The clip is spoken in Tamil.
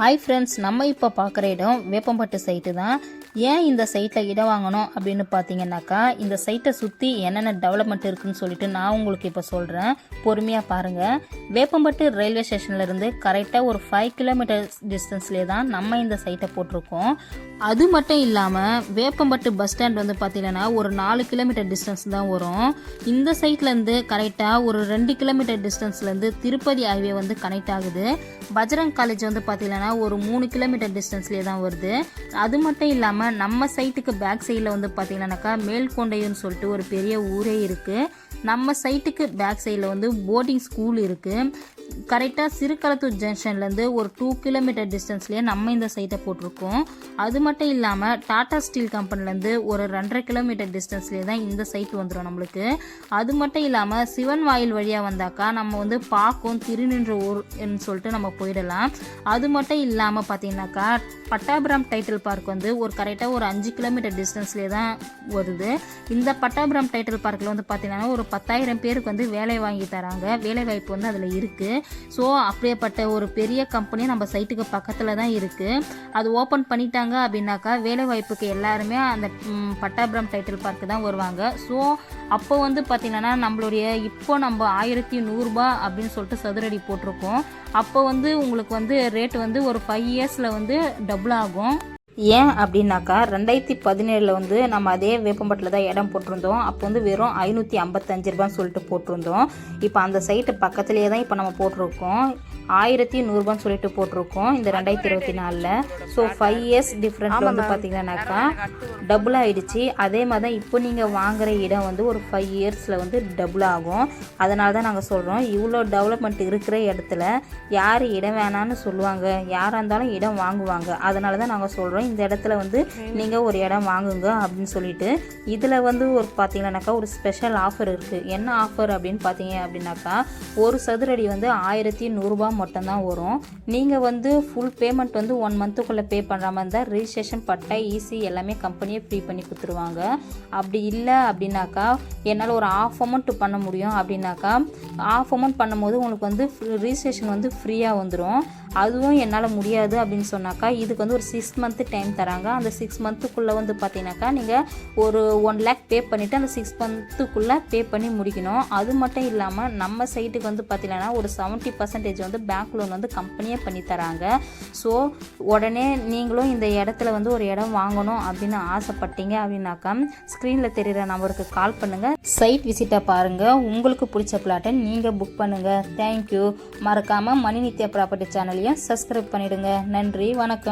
ஹாய் ஃப்ரெண்ட்ஸ் நம்ம இப்போ பார்க்குற இடம் வேப்பம்பட்டு சைட்டு தான். ஏன் இந்த சைட்டில் இடம் வாங்கணும் அப்படின்னு பார்த்தீங்கன்னாக்கா இந்த சைட்டை சுற்றி என்னென்ன டெவலப்மெண்ட் இருக்குன்னு சொல்லிட்டு நான் உங்களுக்கு இப்போ சொல்கிறேன் பொறுமையாக பாருங்கள் வேப்பம்பட்டு ரயில்வே ஸ்டேஷன்லேருந்து கரெக்டாக ஒரு ஃபைவ் கிலோமீட்டர் டிஸ்டன்ஸ்லேயே தான் நம்ம இந்த சைட்டை போட்டிருக்கோம். அது மட்டும் இல்லாமல் வேப்பம்பட்டு பஸ் ஸ்டாண்ட் வந்து பார்த்தீங்கன்னா ஒரு நாலு கிலோமீட்டர் டிஸ்டன்ஸ் தான் வரும். இந்த சைட்லேருந்து கரெக்டாக ஒரு ரெண்டு கிலோமீட்டர் டிஸ்டன்ஸ்லேருந்து திருப்பதி ஹைவே வந்து கனெக்ட் ஆகுது. பஜ்ரங் காலேஜ் வந்து பார்த்தீங்கன்னா ஒரு மூணு கிலோமீட்டர் டிஸ்டன்ஸ்லேயே தான் வருது. அது மட்டும் இல்லாமல் நம்ம சைட்டுக்கு பேக் சைடில் வந்து பார்த்தீங்கன்னாக்கா மேல்கொண்டையூர்னு சொல்லிட்டு ஒரு பெரிய ஊரே இருக்குது நம்ம சைட்டுக்கு பேக் சைடில் வந்து போர்டிங் ஸ்கூல் இருக்குது கரெக்டாக சிறுகளத்தூர் ஜங்ஷன்லேருந்து ஒரு டூ கிலோமீட்டர் டிஸ்டன்ஸ்லேயே நம்ம இந்த சைட்டை போட்டிருக்கோம். அது மட்டும் இல்லாமல் டாடா ஸ்டீல் கம்பெனிலேருந்து ஒரு ரெண்டரை கிலோமீட்டர் டிஸ்டன்ஸ்லேயே தான் இந்த சைட் வந்துடும் நம்மளுக்கு. அது மட்டும் இல்லாமல் சிவன் வாயில் வழியாக வந்தாக்கா நம்ம வந்து பாக்கும் திருநின்ற ஊர்னு சொல்லிட்டு நம்ம போயிடலாம். அது மட்டும் இல்லாமல் பார்த்தீங்கன்னாக்கா பட்டாபுரம் டைட்டில் பார்க் வந்து ஒரு கரெக்டாக ஒரு அஞ்சு கிலோமீட்டர் டிஸ்டன்ஸ்லேயே தான் வருது. இந்த பட்டாபுரம் டைட்டில் பார்க்கில் வந்து பார்த்தீங்கன்னா ஒரு பத்தாயிரம் பேருக்கு வந்து வேலை வாங்கி தராங்க. வேலை வாய்ப்பு வந்து அதில் இருக்குது ஸோ அப்படியேப்பட்ட ஒரு பெரிய கம்பெனி நம்ம சைட்டுக்கு பக்கத்தில் தான் இருக்குது அது ஓப்பன் பண்ணிட்டாங்க அப்படின்னாக்கா வேலை வாய்ப்புக்கு எல்லாருமே அந்த பட்டாபுரம் டைட்டில் பார்க்கு தான் வருவாங்க. ஸோ அப்போ வந்து பார்த்திங்கன்னா நம்மளுடைய இப்போ நம்ம ஆயிரத்தி நூறுரூபா அப்படின்னு சொல்லிட்டு சதுரடி போட்டிருக்கோம். அப்போ வந்து உங்களுக்கு வந்து ரேட் வந்து ஒரு ஃபைவ் இயர்ஸில் வந்து டபுள் ஆகும். ஏன் அப்படின்னாக்கா ரெண்டாயிரத்தி பதினேழில் வந்து நம்ம அதே வேப்பம்பட்டில் தான் இடம் போட்டிருந்தோம். அப்போ வந்து வெறும் ஐநூற்றி ஐம்பத்தஞ்சு ரூபான்னு சொல்லிட்டு போட்டிருந்தோம். இப்போ அந்த சைட்டு பக்கத்துலேயே தான் இப்போ நம்ம போட்டிருக்கோம். ஆயிரத்தி நூறுரூபான்னு சொல்லிட்டு போட்டிருக்கோம் இந்த ரெண்டாயிரத்தி இருபத்தி நாலில். ஸோ ஃபைவ் இயர்ஸ் டிஃப்ரெண்ட் வந்து பார்த்தீங்கன்னாக்கா டபுள் ஆயிடுச்சு. அதே மாதிரி தான் இப்போ நீங்கள் வாங்குற இடம் வந்து ஒரு ஃபைவ் இயர்ஸில் வந்து டபுள் ஆகும். அதனால தான் நாங்கள் சொல்கிறோம் இவ்வளோ டெவலப்மெண்ட் இருக்கிற இடத்துல யார் இடம் வேணான்னு சொல்லுவாங்க யாராக இருந்தாலும் இடம் வாங்குவாங்க. அதனால தான் நாங்கள் சொல்கிறோம் இந்த இடத்துல வந்து நீங்கள் ஒரு இடம் வாங்குங்க அப்படின்னு சொல்லிட்டு. இதில் வந்து ஒரு பார்த்தீங்கன்னாக்கா ஒரு ஸ்பெஷல் ஆஃபர் இருக்குது என்ன ஆஃபர் அப்படின்னு பார்த்தீங்க அப்படின்னாக்கா ஒரு சதுரடி வந்து ஆயிரத்தி நூறுரூபா மட்டும்தான் வரும். நீங்கள் வந்து ஃபுல் பேமெண்ட் வந்து ஒன் மந்த்துக்குள்ளே பே பண்ணுற மாதிரி இருந்தால் ரிஜிஸ்ட்ரேஷன் பட்டா ஈஸி எல்லாமே கம்பெனியே ஃப்ரீ பண்ணி கொடுத்துருவாங்க. அப்படி இல்லை அப்படின்னாக்கா என்னால் ஒரு ஆஃப் அமௌண்ட் பண்ண முடியும். அப்படின்னாக்கா ஆஃப் அமௌண்ட் பண்ணும்போது உங்களுக்கு வந்து ரிஜிஸ்ட்ரேஷன் வந்து ஃப்ரீயாக வந்துடும் அதுவும் என்னால் முடியாது அப்படின்னு சொன்னாக்கா இதுக்கு வந்து ஒரு சிக்ஸ் மந்த்து டைம் தராங்க. அந்த சிக்ஸ் மந்த்துக்குள்ளே வந்து பார்த்தீங்கன்னாக்கா நீங்கள் ஒரு ஒன் லேக் பே பண்ணிவிட்டு அந்த சிக்ஸ் மந்த்துக்குள்ளே பே பண்ணி முடிக்கணும். அது மட்டும் இல்லாமல் நம்ம சைட்டுக்கு வந்து பார்த்தீங்கன்னா ஒரு செவன்ட்டி பர்சன்டேஜ் வந்து பேங்க் லோன் வந்து கம்பெனியே பண்ணி தராங்க. ஸோ உடனே நீங்களும் இந்த இடத்துல வந்து ஒரு இடம் வாங்கணும் அப்படின்னு ஆசைப்பட்டீங்க அப்படின்னாக்கா ஸ்க்ரீனில் தெரிகிற நம்பருக்கு கால் பண்ணுங்கள் சைட் விசிட்டை பாருங்கள் உங்களுக்கு பிடிச்ச பிளாட்டை நீங்கள் புக் பண்ணுங்கள் தேங்க்யூ மறக்காமல் மணி ப்ராப்பர்ட்டி சேனலையும் சப்ஸ்கிரைப் பண்ணிவிடுங்க நன்றி. வணக்கம்.